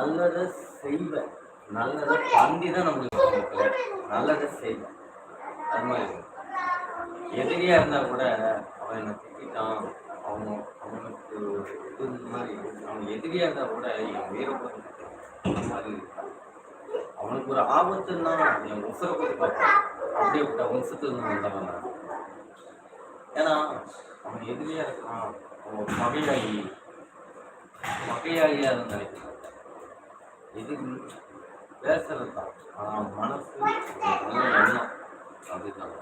நல்லதை செய்வேன் நல்லதை பண்ணி தான் நம்மளுக்கு நல்லதை செய்வேன் அது மாதிரி எதிரியா இருந்தா கூட அவன் என்னை திட்டான் அவன் அவனுக்கு இது மாதிரி அவன் எதிரியா இருந்தா கூட என் உயிரை போட்டு அந்த மாதிரி அவனுக்கு ஒரு ஆபத்துன்னா என் உசுரை போட்டு பார்ப்பான். அப்படியே விட்ட வம்சத்துல இருந்து வந்தவன் ஏன்னா அவன் எதிரியா இருக்கான். அவன் மகையாகி மகையாகியா தான் நினைக்கிறான். இது பேசுறது தான் ஆனால் மனசு நல்ல எண்ணம் அதுதான்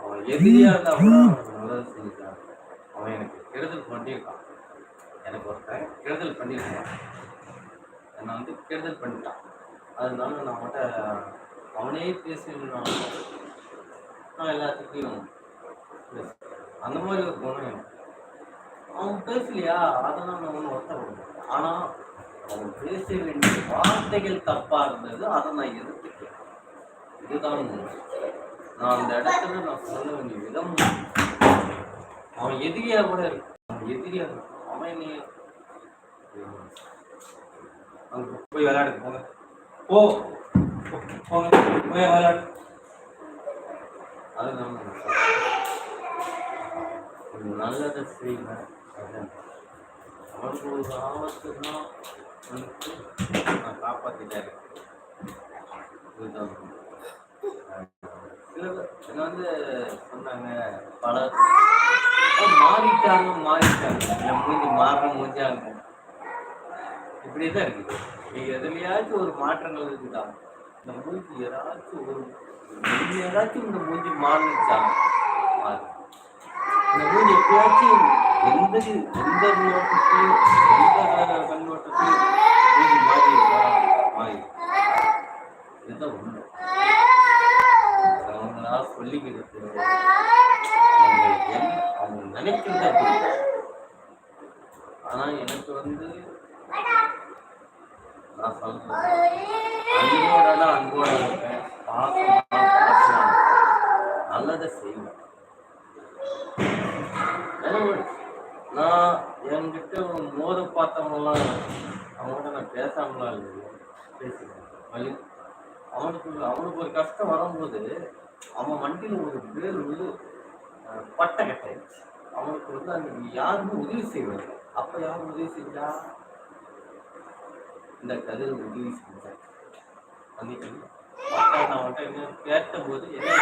அவன் எதிரியா இருந்தா கூட அவனுக்கு நல்லது செஞ்சுட்டான் அவன் எனக்கு கெடுதல் பண்ணியிருக்கான் எனக்கு ஒருத்தன் கெடுதல் பண்ணியிருக்கான் என்னை வந்து கெடுதல் பண்ணிட்டான். அதனால நான் அவன்கிட்ட அவனே பேசினான் நான் எல்லாத்துக்கும் அந்த மாதிரி ஒரு குணம் எனக்கு. அவன் பேசலையா? அதெல்லாம் நான் ஒன்றும் வருத்தப்பட ஆனால் அவன் பேச வேண்டிய வார்த்தைகள் தப்பாக இருந்தது அதை நான் எதிர்த்துக்கிறேன் இதுதான் நான் அந்த இடத்துல நான் சொல்ல வேண்டிய விதம் அவன் எதிரியா கூட இருக்கு அவன் எதிரியா இருக்கும் அவன் நீ அங்க போய் விளையாடு போங்க. போ. போங்க. போய் விளையாடு. அதுதான் நான் நல்லதை செய்வேன் அதான். அவனுக்கு ஒரு ஆபத்துனா வந்து நான் காப்பாத்திட்டாரு இதுதான் சில பேர் என்ன வந்து சொன்னாங்க பல மாறிட்டாங்க மாறிட்டாங்க என் மூஞ்சி மாறுற மூஞ்சா இருக்கும் இப்படியே தான் இருக்குது நீங்க எதுலையாச்சும் ஒரு மாற்றங்கள் இருக்குதா இந்த மூஞ்சி யாராச்சும் ஒரு நீங்க ஏதாச்சும் இந்த மூஞ்சி மாறுச்சா மாறு இந்த எப்பயாச்சும் எந்த எந்த நோட்டத்தையும் எந்த கண்ணோட்டத்தையும் மூஞ்சி மாறி இருக்கா மாறி இதுதான் உண்மை. அவங்களா சொல்லிக்கிறது அவங்க நினைக்கிறது அப்படி ஆனா எனக்கு வந்து நான் சொல்றேன். அன்போட தான் அன்போட இருப்பேன் பாசமா பாசமா நல்லதை செய்வேன் ஏன்னா, நான் என்கிட்ட மோத அவங்களாம் அவங்கள்ட்ட நான் பேசாமலாம் இல்லை. பேசுவேன் அவனுக்கு அவனுக்கு ஒரு கஷ்டம் வரும்போது அவன் வண்டியில் ஒரு பேர் வந்து பட்டை கட்டாயிடுச்சு. அவனுக்கு வந்து அந்த யாருமே உதவி செய்வாங்க அப்போ யார் உதவி செஞ்சா? இந்த கதிர உதவி செஞ்சாங்க அன்னைக்கு அப்பா நான் அவன்கிட்ட என்ன கேட்டபோது என்ன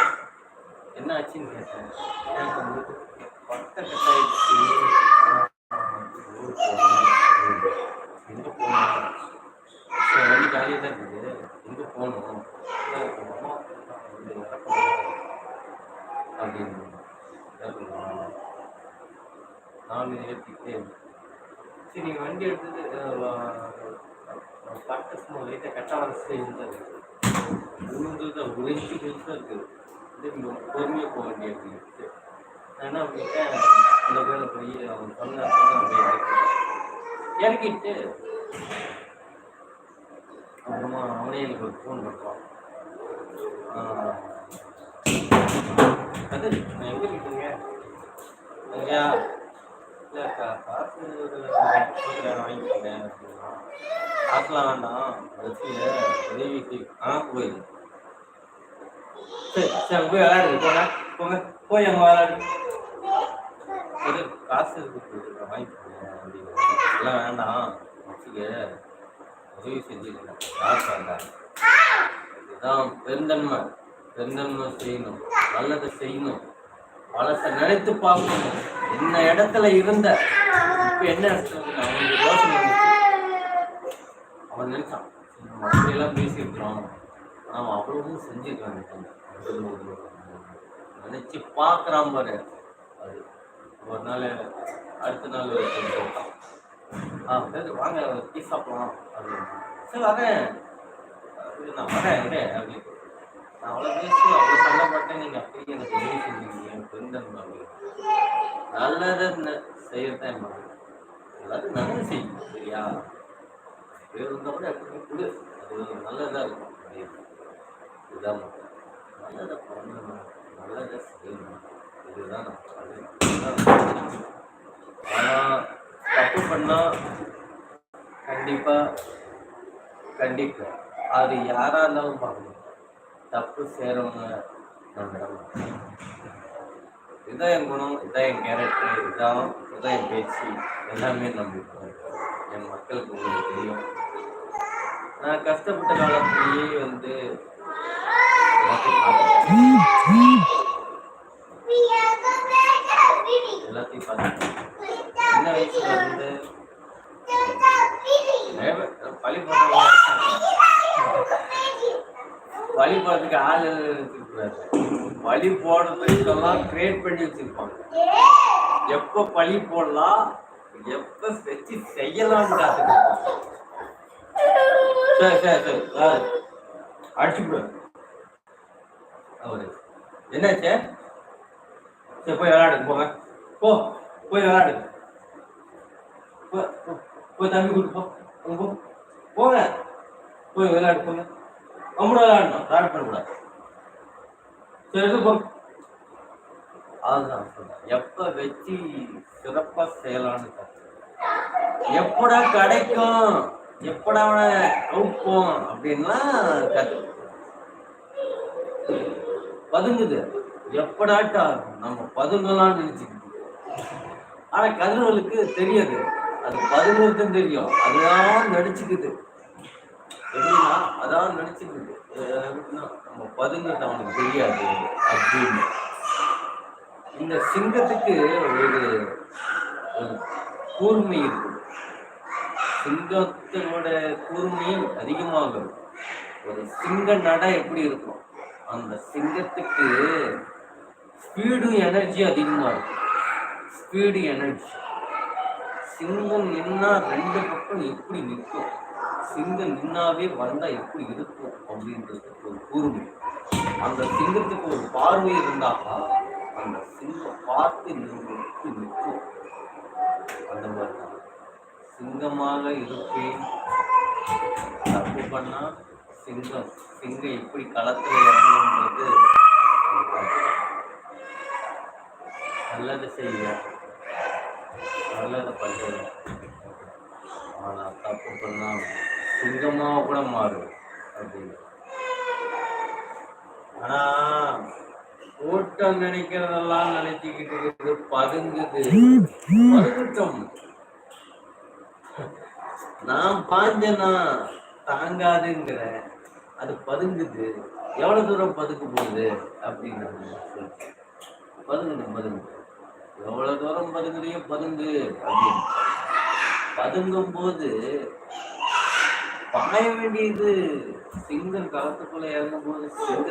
என்ன ஆச்சுன்னு கேட்டேன். கேட்கும்போது பட்டை கட்டாயிடுச்சு ஊருக்கு போகணும். எங்க போகணும் சரி, வண்டி காலியாக தான் இருக்குது எங்கே போகணும் இல்லை, உங்க அம்மா வந்து இறக்கணும் அப்படின்னு இறக்கணும். நான் ஏற்றிக்கிட்டே சரி நீங்கள் வண்டி எடுத்தது பட்டு சும்மா லைட்டாக கட்ட வரிசையில் இருந்தது உளுந்து தான் உழைச்சி உழைச்சி தான் இருக்குது இது நீங்கள் பொறுமையாக போக வேண்டியது நான் என்ன பண்ணிட்டேன் அந்த பேரில் போய் சொன்ன இறக்கிட்டேன் இறக்கிட்டு அப்புறமா அவனே எனக்கு ஒரு ஃபோன் பண்ணுறான் அது நான் எங்கே இருக்கீங்க ஐயா இல்லை காசு வாங்கிக்கோங்க அப்படின்னா காசுலாம் வேண்டாம். பஸ்ஸில் உதவிக்கு ஆ போய் சரி சரி போய் போங்க போய் அங்கே விளையாடு சரி காசு இருக்கு வாங்கிக்கோங்க அப்படின்னு எல்லாம் வேண்டாம் வச்சுக்க உதவி செஞ்சுருக்கேன். காசு வேண்டாம். இதுதான் பெருந்தன்மை. பெருந்தன்மை செய்யணும். நல்லதை செய்யணும். பழச நினைத்து பார்க்கணும். என்ன இடத்துல இருந்த இப்ப என்ன இடத்துல இருக்க அவனுக்கு யோசனை வந்துச்சு. அவன் நினைச்சான் சரி, நம்ம அப்படியெல்லாம் பேசியிருக்கிறோம். ஆனா அவன் அவ்வளவும் செஞ்சிருக்கான் இந்த டைம். அவ்வளவு ஒரு நினச்சி பார்க்குறான் பாரு. அது ஒரு நாள் அடுத்த நாள் போட்டான் ஆ சரி வாங்க டீ சாப்பிடலாம் அப்படின்னு. சரி வரேன். நான் வரேன் இரு அப்படின்னு. நான் அவ்வளோ பேசி அவ்வளோ சண்டை நீங்கள் அப்படியே எனக்கு உதவி செஞ்சீங்க? என் பெருந்தன் அப்படின்னு நல்லதை செய்யறதான் என் மகன். எல்லாரும் நல்லது செய்யும் சரியா? பேர் இருந்தால் கூட எப்பவுமே கொடு. அது நல்லதாக இருக்கும் அப்படின்னு இதுதான் நல்லதை பண்ணணும். அழக செய்யணும் இதுதான் ஆனால் தப்பு பண்ணால் கண்டிப்பாக கண்டிப்பா. அது யாராக இருந்தாலும் பார்க்கணும் தப்பு செய்கிறவங்க நம்மிடம் இதான் என் குணம் இதான் என் கேரக்டர் இதான் இதான் என் பேச்சு. எல்லாமே நம்பிப்போம் என் மக்களுக்கு உங்களுக்கு தெரியும். நான் கஷ்டப்பட்ட காலத்திலேயே வந்து எல்லாத்தையும் பார்த்து என்ன பார்த்துட்டேன். சின்ன வயசுல இருந்து தேவை- பழி போட்டவங்க வழி போடுறதுக்கு ஆள் வச்சிருக்கூடாது வழி போடுறதுக்கெல்லாம் கிரியேட் பண்ணி வச்சிருப்பாங்க எப்போ பழி போடலாம் எப்போ வச்சு செய்யலாம்னு காத்துக்கிட்டு சரி சரி சரி ஆ, அடிச்சு அவரு. என்னாச்சு? சரி போய் விளையாடு போங்க. போ போய் விளையாடு. போய் தம்பி கூட்டு போ. போ. போங்க. போய் விளையாடு போங்க. அம்மட விளையாடணும். விளையாட பண்ணக்கூடாது சரி இது போ. அதுதான் சொல்றேன் எப்ப வச்சு சிறப்பா செய்யலாம்னு எப்படா கிடைக்கும்? எப்படா அவனை அவுப்போம்? அப்படின்னா கத்து பதுங்குது. எப்படாட்டா நம்ம பதுங்கலாம்னு நினைச்சுக்கிட்டு ஆனா கதிரவனுக்கு தெரியாது. அது பதுங்குறதுன்னு தெரியும். அதுதான் நடிச்சுக்குது. எப்படின்னா அதான் நினைச்சுக்குது நம்ம பதுங்குறது அவனுக்கு தெரியாது அப்படின்னு. இந்த சிங்கத்துக்கு ஒரு ஒரு கூர்மை இருக்கு. சிங்கத்தினோட கூர்மையும் அதிகமாகும். ஒரு சிங்க நடை எப்படி இருக்கும்? அந்த சிங்கத்துக்கு ஸ்பீடும் எனர்ஜி அதிகமாக இருக்கும். ஸ்பீடு எனர்ஜி சிங்கம் நின்னா ரெண்டு பக்கம் எப்படி நிற்கும்? சிங்கம் நின்னாவே வந்தா எப்படி இருக்கும் அப்படின்றது ஒரு கூர்மை. அந்த சிங்கத்துக்கு ஒரு பார்வை இருந்தாக்கா அந்த சிங்கம் பார்த்து நின்று நிற்கும்? அந்த மாதிரி தான் சிங்கமாக இருப்பேன். தப்பு பண்ணா சிங்கம். சிங்கம் எப்படி களத்தில் இறங்குன்றது நல்லது செய்ய நல்லதை பண்ணுங்க. ஆனா தப்பு பண்ணால் சிங்கமா கூட மாறும் அப்படின்னு. ஆனா கூட்டம் நினைக்கிறதெல்லாம் நினைச்சுக்கிட்டு இருக்குது. பதுங்குது. பதுங்கட்டும். நான் பாஞ்சனா தாங்காதுங்கிறேன் அது பதுங்குது. எவ்வளவு தூரம் பதுக்க போகுது அப்படின்னு பதுங்குது பதுங்கு எவ்வளவு தூரம் பதுங்குறியோ பதுங்கு. அப்படின்னு. பதுங்கும் போது பாய வேண்டியது சிங்கம் களத்துக்குள்ள இறங்கும் போது சிங்க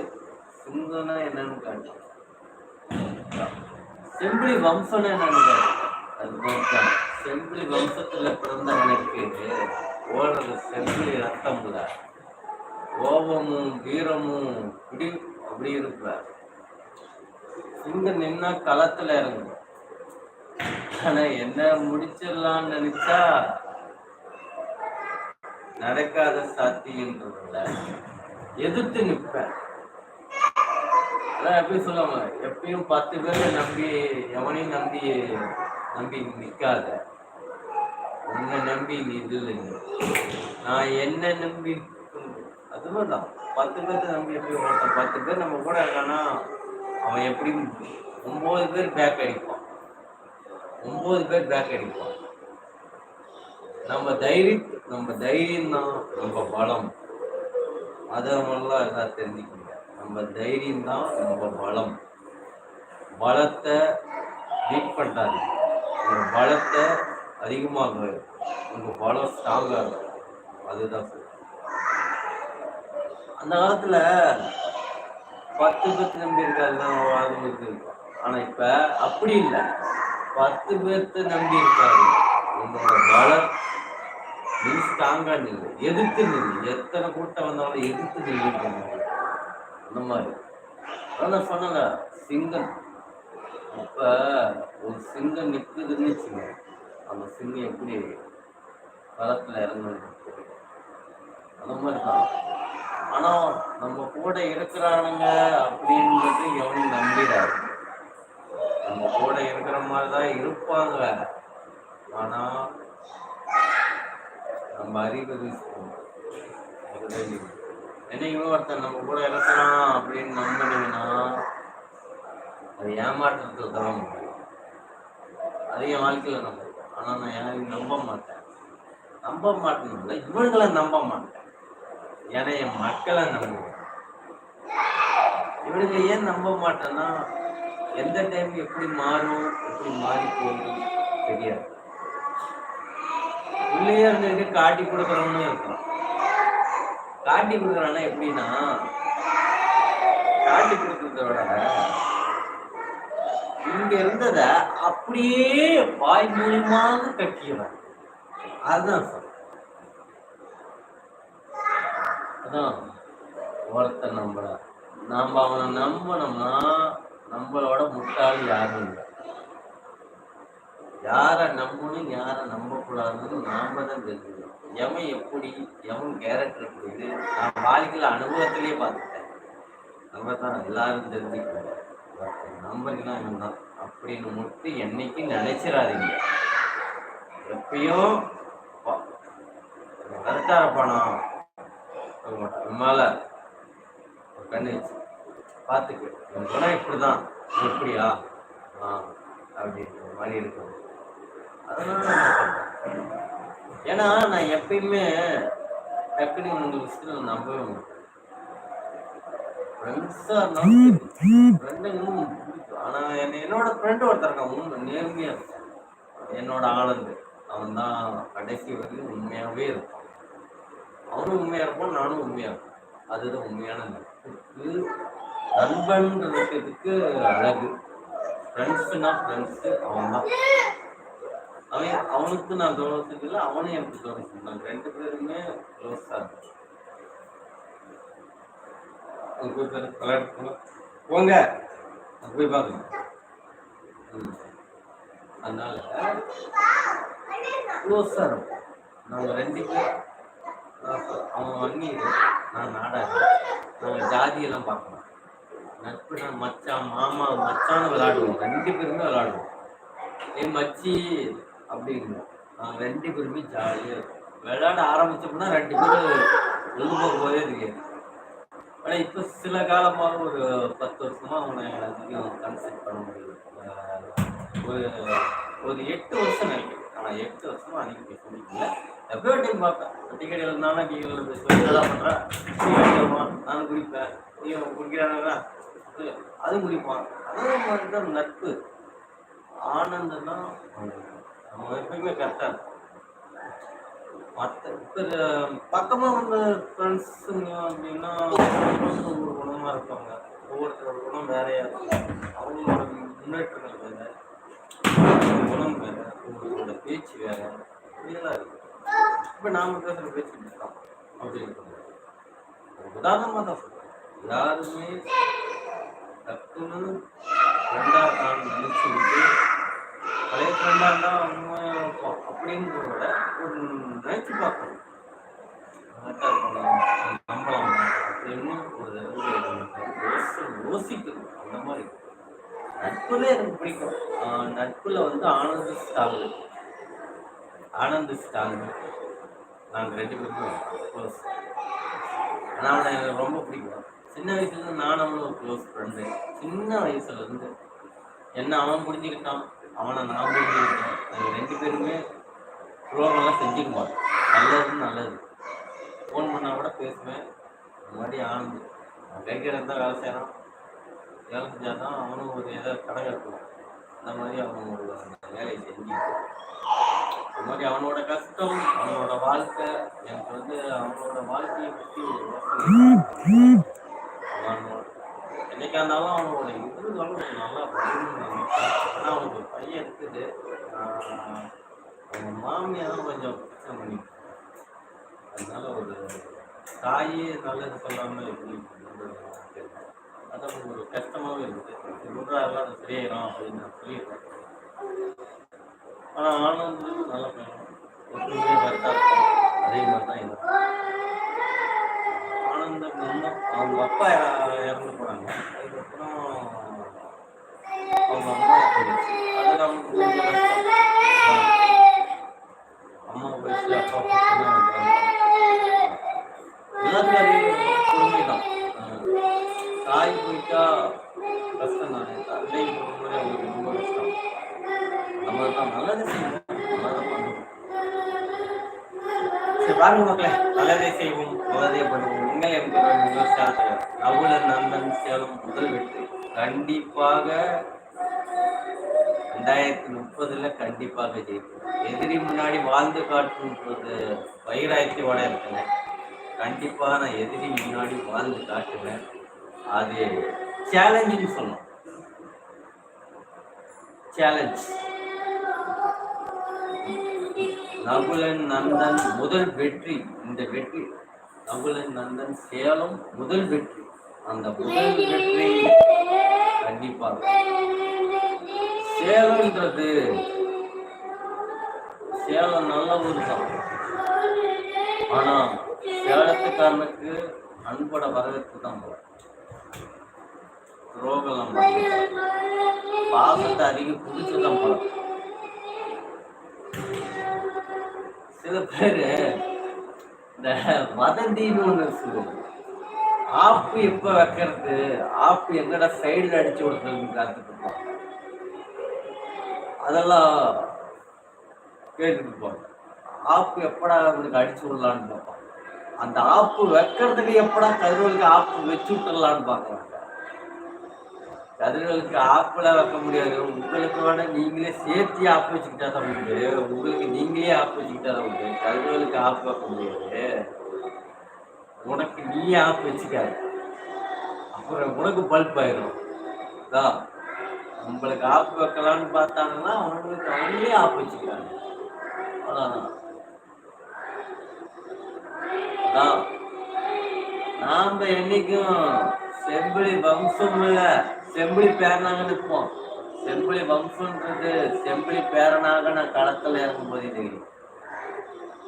சிங்கம்னா என்னன்னு காட்டு செம்பிளி வம்சம்னா என்னன்னு அதுதான் செம்பிளி வம்சத்துல பிறந்தவனுக்கு ஓடுறது செம்பிளி ரத்தம்ல கோபமும் வீரமும் இப்படி அப்படி இருப்பார் இங்க நின்னா களத்துல இறங்கும். ஆனா என்ன முடிச்சிடலாம்னு நினைச்சா நடக்காத சாத்தியன்றதுல எதிர்த்து நிற்பேன் அதான் எப்படி சொல்லுவாங்க எப்பயும் பத்து பேரை நம்பி எவனையும் நம்பி நம்பி நிக்காத. உன்னை நம்பி நீ இது நான் என்ன நம்பி அதுவும் தான். பத்து பேர்த்த நம்பி எப்படி ஒருத்தன் பத்து பேர் நம்ம கூட இருக்கானா அவன் எப்படி ஒம்பது பேர் பேக் அடிப்பான். ஒன்பது பேர் பேக் அடிப்பான். நம்ம தைரியம் நம்ம தைரியம் தான் நம்ம பலம். அதை நல்லா எல்லாம் தெரிஞ்சுக்கணும் நம்ம தைரியம் தான் நம்ம பலம். பலத்தை பீட் பண்ணாது உங்கள் பலத்தை அதிகமாக உங்கள் பலம் ஸ்ட்ராங்காக அதுதான் சொல்றேன். அந்த காலத்துல பத்து பத்து நம்பி தான் வாழ்ந்துட்டு இருக்கும் ஆனா இப்ப அப்படி இல்லை. பத்து பேர்த்த நம்பி இருக்காரு உங்களோட பலம் நீ ஸ்ட்ராங்கா நில்லு. எதிர்த்து நில்லு. எத்தனை கூட்டம் வந்தாலும் எதிர்த்து நில்லுங்க. அந்த மாதிரி. அதான் சொன்னல சிங்கம். இப்ப ஒரு சிங்கம் நிக்குதுன்னு வச்சுக்கோங்க. அந்த சிங்கம் எப்படி களத்துல இறங்கணும் அந்த மாதிரி தான். ஆனா நம்ம கூட இருக்கிறானுங்க அப்படின்றது எவனும் நம்பிடாது. நம்ம கூட இருக்கிற மாதிரி தான் இருப்பாங்க. ஆனா நம்ம அறிவது என்னைக்குமே ஒருத்தன் நம்ம கூட இறக்கலாம் அப்படின்னு நம்பினீங்கன்னா அது ஏமாற்றத்தை தர முடியும். அது என் வாழ்க்கையில் நம்ப ஆனால் நான் யாரையும் நம்ப மாட்டேன். நம்ப மாட்டேன்னு இவங்களை நம்ப மாட்டேன். ஏன்னா என் மக்களை நம்புவேன். இவனுங்க ஏன் நம்ப மாட்டேன்னா எந்த டைம் எப்படி மாறும் எப்படி மாறி போகும் தெரியாது. உள்ளே இருந்துட்டு காட்டி கொடுக்குறவனும் இருக்கான். காட்டி கொடுக்குறான்னா எப்படின்னா காட்டி கொடுக்குறத விட இங்க இருந்தத அப்படியே வாய் மூலியமாக கட்டியவன் அதுதான் சார் அதான் ஒருத்தன் நம்மள நாம அவனை நம்பினோம்னா நம்மளோட முட்டாள் யாரும் இல்லை. யாரை நம்பணும் யாரை நம்பக்கூடாதுன்னு நாம தான் தெரிஞ்சுக்கணும். எவன் எப்படி எவன் கேரக்டர் எப்படி இது நான் வாழ்க்கையில் அனுபவத்திலேயே பார்த்துட்டேன் நம்ம தான் எல்லாரும் தெரிஞ்சுக்கணும். நம்பலாம் என்ன அப்படின்னு மட்டும் என்னைக்கும் நினைச்சிடாதீங்க. எப்பயும் வருத்தார பணம் மேல ஒரு கண்ணு வச்சு பார்த்துக்கு. என் குணம் இப்படிதான். எப்படியா ஆ அப்படின்ற மாதிரி இருக்கும். அதனால நான் ஏன்னா நான் எப்பயுமே டக்குனு உங்க விஷயத்துல நம்பவே மாட்டேன். ஃப்ரெண்ட்ஸாக இருந்தாலும் ஃப்ரெண்டுங்களும் பிடிக்கும் ஆனால் என்னோட ஃப்ரெண்டு ஒருத்தர் இருக்கான். உண்மை நேர்மையாக என்னோட ஆனந்த் அவன் தான் கடைசி வரைக்கும் உண்மையாகவே இருக்கும் அவனும் உண்மையாக இருப்பான் நானும் உண்மையாக இருப்பேன் அதுதான் உண்மையான நட்புக்கு நண்பன்றதுக்கு அழகு. ஃப்ரெண்ட்ஸுனா ஃப்ரெண்ட்ஸு அவன் தான். அவன் அவனுக்கு நான் கவனம் இல்லை அவனும் எனக்கு கவனம் செஞ்சான் ரெண்டு பேருமே க்ளோஸாக இருக்கும் அங்க போய் பாரு. போங்க. அங்க போய் பாருங்க. அதனால க்ளோஸா இருக்கும் நாங்க ரெண்டு பேர் அவங்க சொ- அவன் வன்னீர் நான் நாடாது நாங்கள் ஜாதியெல்லாம் பார்க்கணும் நட்பு நான் மச்சான் மாமா மச்சான்னு விளாடுவோம். ரெண்டு பேருமே விளாடுவோம். என் மச்சி அப்படின்னு நாங்கள் ரெண்டு பேருமே ஜாலியாக இருக்கும் விளையாட ஆரம்பித்தோம்னா ரெண்டு பேரும் எழுந்து போக போதே தெரியாது. ஆனால் இப்போ சில காலமாக ஒரு பத்து வருஷமாக அவனை அதிகம் கன்சல்ட் பண்ண முடியல. ஒரு ஒரு எட்டு வருஷம் நினைக்கிறேன். ஆனால் எட்டு வருஷமாக அன்றைக்கி பேச முடியல டைம் பார்ப்பேன் டிக்கெட் இருந்தாலும் நீ என்னதான் பண்ணுறேன் நீ வருமா நானும் குடிப்பேன் நீ குடிக்கிறானா அதுவும் குடிப்பான் அதே மாதிரி தான் நட்பு. ஆனந்தம் தான் நம்ம எப்பயுமே கரெக்டாக இருக்கும். மற்ற இப்போ பக்கமாக வந்து ஃப்ரெண்ட்ஸுங்க அப்படின்னா ஒரு குணமாக இருப்பாங்க. ஒவ்வொருத்தரோட குணம் வேறையா இருக்கும். அவங்களோட முன்னேற்றங்கள் வேற. குணம் வேற. அவங்களோட பேச்சு வேற. இதெல்லாம் இருக்கும். இப்போ நாம பேசுகிற பேச்சு அப்படின்னு உதாரணமாக தான். சொல்கிறேன் யாருமே டக்குன்னு ஃப்ரெண்டாக நினைச்சு விட்டு பழைய ஃப்ரெண்டாக இருந்தால் அவங்க இருப்போம் விட ஒரு நினைச்சு பார்க்கணும். கரெக்டாக இருக்கணும். நம்பலாம் அப்படின்னு ஒரு யோசிக்கணும் அந்த மாதிரி. நட்புல எனக்கு பிடிக்கும். ஆஹ் நட்புல வந்து ஆனந்த ஆனந்திச்சிட்டாங்க நாங்கள் ரெண்டு பேருக்கும் க்ளோஸ் ஆனால் அவனை எனக்கு ரொம்ப பிடிக்கும். சின்ன வயசுலேருந்து நான் நானும் அவனும் ஒரு க்ளோஸ் ஃப்ரெண்டு சின்ன வயசுலேருந்து என்ன அவன் புரிஞ்சுக்கிட்டான் அவனை நான் புரிஞ்சுக்கிட்டேன். நாங்கள் ரெண்டு பேருமே துரோகம்லாம் செஞ்சுக்க மாட்டோம் நல்லது நல்லது. ஃபோன் பண்ணால் கூட பேசுவேன். இந்த மாதிரி ஆனந்த். அவன் கைக்கிற தான் வேலை செய்கிறான் வேலை செஞ்சால் தான் அவனும் ஒரு ஏதாவது கடை கட்டுவான். அந்த மாதிரி அவன் ஒரு வேலையை செஞ்சு இந்த மாதிரி அவனோட கஷ்டம் அவனோட வாழ்க்கை எனக்கு வந்து அவனோட வாழ்க்கையை பற்றி என்னைக்கா இருந்தாலும் அவனோட இது எதிர்காலம் நல்லா ஆனால் அவனுக்கு ஒரு பையன் இருக்குது. ஆஹ் அவங்க மாமியை தான் கொஞ்சம் பிரச்சனை பண்ணி அதனால ஒரு தாயே நல்லது சொல்லாமல் எப்படி பண்றது அதான் ஒரு கஷ்டமாகவே இருக்குது சொல்கிறாரெல்லாம் அது சரியாயிடும் அப்படின்னு நான் சொல்லியிருக்கேன். ஆனால் ஆனந்தம் நல்ல பயணம் ஒற்றுமையாக கரெக்டாக இருக்கும். அதே மாதிரி தான் இருக்கும் ஆனந்தம் அவங்க அப்பா இறந்து போனாங்க. அதுக்கப்புறம் அவங்க அம்மா அதில் அவங்க கொஞ்சம் அம்மா போயிடுச்சு அப்பா போயிடுச்சுன்னா எல்லாத்துக்கும் அதே பொறுமை தான் தாய் போயிட்டா நல்லதை சரி பாருங்க மக்களே நல்லதே செய்வோம் நல்லதே பண்ணுவோம் உங்கள் எனக்கு விவசாயம் நந்தன் சேலம் முதல் வெற்றி கண்டிப்பாக ரெண்டாயிரத்தி முப்பதுல கண்டிப்பாக ஜெயிப்போம் எதிரி முன்னாடி வாழ்ந்து காட்டும் காட்டுன்றது வைராயத்தோட இருக்கேன் கண்டிப்பா. நான் எதிரி முன்னாடி வாழ்ந்து காட்டுவேன் அது சேலஞ்சுன்னு சொல்லணும் சேலஞ்ச் நகுலன் நந்தன் முதல் வெற்றி. இந்த வெற்றி நகுலன் நந்தன் சேலம் முதல் வெற்றி. அந்த முதல் வெற்றி கண்டிப்பாக சேலம்ன்றது சேலம் நல்ல ஊர் தான். ஆனா சேலத்துக்காரனுக்கு அன்போட வரவேற்பு தான் போல. துரோகம் பாசத்தை அதிகம் புடிச்சுதான் போல. சில பேரு இந்த வதந்தின்னு ஒண்ணு சொல்லுவோம் ஆப்பு எப்ப வைக்கிறது? ஆப்பு எங்கடா சைடுல அடிச்சு விடுறதுன்னு காத்துட்டு அதெல்லாம் கேட்டுட்டு இருப்பாங்க ஆப்பு எப்படா அவனுக்கு அடிச்சு விடலான்னு பார்ப்பான் அந்த ஆப்பு வைக்கிறதுக்கு எப்படா கருவலுக்கு ஆப்பு வச்சு விட்டுடலான்னு பார்க்கறாங்க கதிர்களுக்கு ஆப்புல வைக்க முடியாது. உங்களுக்கு வேணா நீங்களே சேர்த்து ஆப்பு வச்சுக்கிட்டா தான் உண்டு. உங்களுக்கு நீங்களே ஆப்பு வச்சுக்கிட்டா தான் உண்டு. கதிர்களுக்கு ஆப்பு வைக்க முடியாது. உனக்கு நீ ஆப்பு வச்சுக்காது. அப்புறம் உனக்கு பல்ப் ஆயிரும். தான் உங்களுக்கு ஆப்பு வைக்கலாம்னு பார்த்தாங்கன்னா அவங்களுக்கு அவங்களே ஆப்பு வச்சுக்கிறாங்க. அவ்வளோதான் அதான் நாம என்னைக்கும் செம்பிளி வம்சம் இல்லை. செம்பிளி பேரனாக நிற்போம் செம்பிளி வம்சன்றது செம்பிளி பேரனாக நான் களத்துல இறங்கும் போது தெரியும்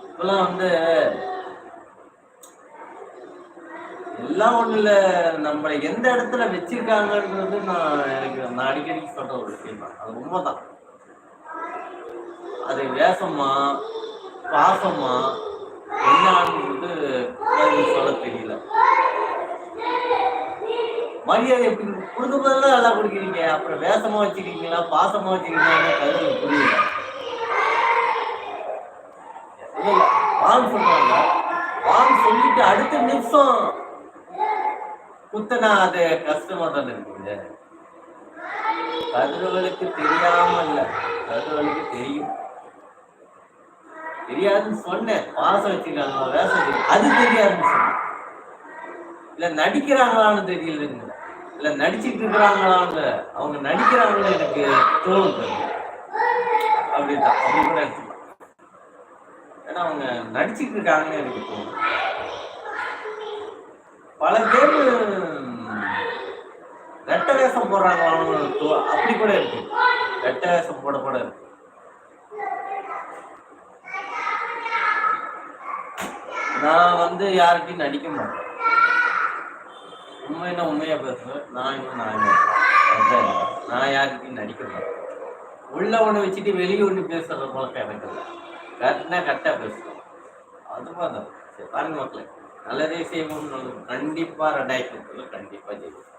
இப்பெல்லாம் வந்து எல்லாம் ஒண்ணுல நம்மளை எந்த இடத்துல வச்சிருக்காங்கன்றது நான் எனக்கு நான் அடிக்கடி சொல்ற ஒரு விஷயம் தான் அது உண்மைதான். அது வேஷமா பாசமா என்னான்றது சொல்ல தெரியல. மரியாதை எப்படி கொடுக்கும் போதெல்லாம் நல்லா கொடுக்குறீங்க. அப்புறம் வேஷமா வச்சுக்கிறீங்களா பாசமா வச்சுக்கிறீங்களா கருது புரியல. இல்ல, இல்ல, சொல்றாங்க. வான்னு சொல்லிட்டு அடுத்த நிமிஷம் குத்தனா அது கஷ்டமா தானே இருக்குங்க. கதிரவளுக்கு தெரியாம இல்ல கதிரவளுக்கு தெரியும். தெரியாதுன்னு சொன்னேன். பாசம் வச்சிருக்காங்க வேஷம் வச்சிருக்காங்க. அது தெரியாதுன்னு சொன்னேன். இல்ல நடிக்கிறாங்களான்னு தெரியலங்க. இல்ல நடிச்சிட்டு இருக்கிறாங்களான்னு அவங்க நடிக்கிறாங்கன்னு எனக்கு தோணுது அப்படிதான். அப்படி கூட எடுத்துக்கலாம். ஏன்னா அவங்க நடிச்சிட்டு இருக்காங்கன்னு எனக்கு தோணும். பல பேர் ரெட்ட வேஷம் போடுறாங்களான்னு அப்படி கூட இருக்கு. ரெட்ட வேஷம் போட கூட இருக்கு. நான் வந்து யார்கிட்டையும் நடிக்க மாட்டேன். உண்மைன்னா உண்மையா பேசுவேன் நான் இன்னும் நான் நான் யாருக்கிட்டையும் நடிக்க மாட்டேன் உள்ள ஒன்று வச்சுட்டு வெளியே ஒன்று பேசுகிற போல எனக்கு இல்லை. கரெக்டாக கரெக்டாக பேசுவேன். அது தான். சரி பாருங்க மக்களே. நல்லதே செய்வோம் கண்டிப்பாக ரெண்டாயிரத்தி கண்டிப்பாக ஜெயிக்கும்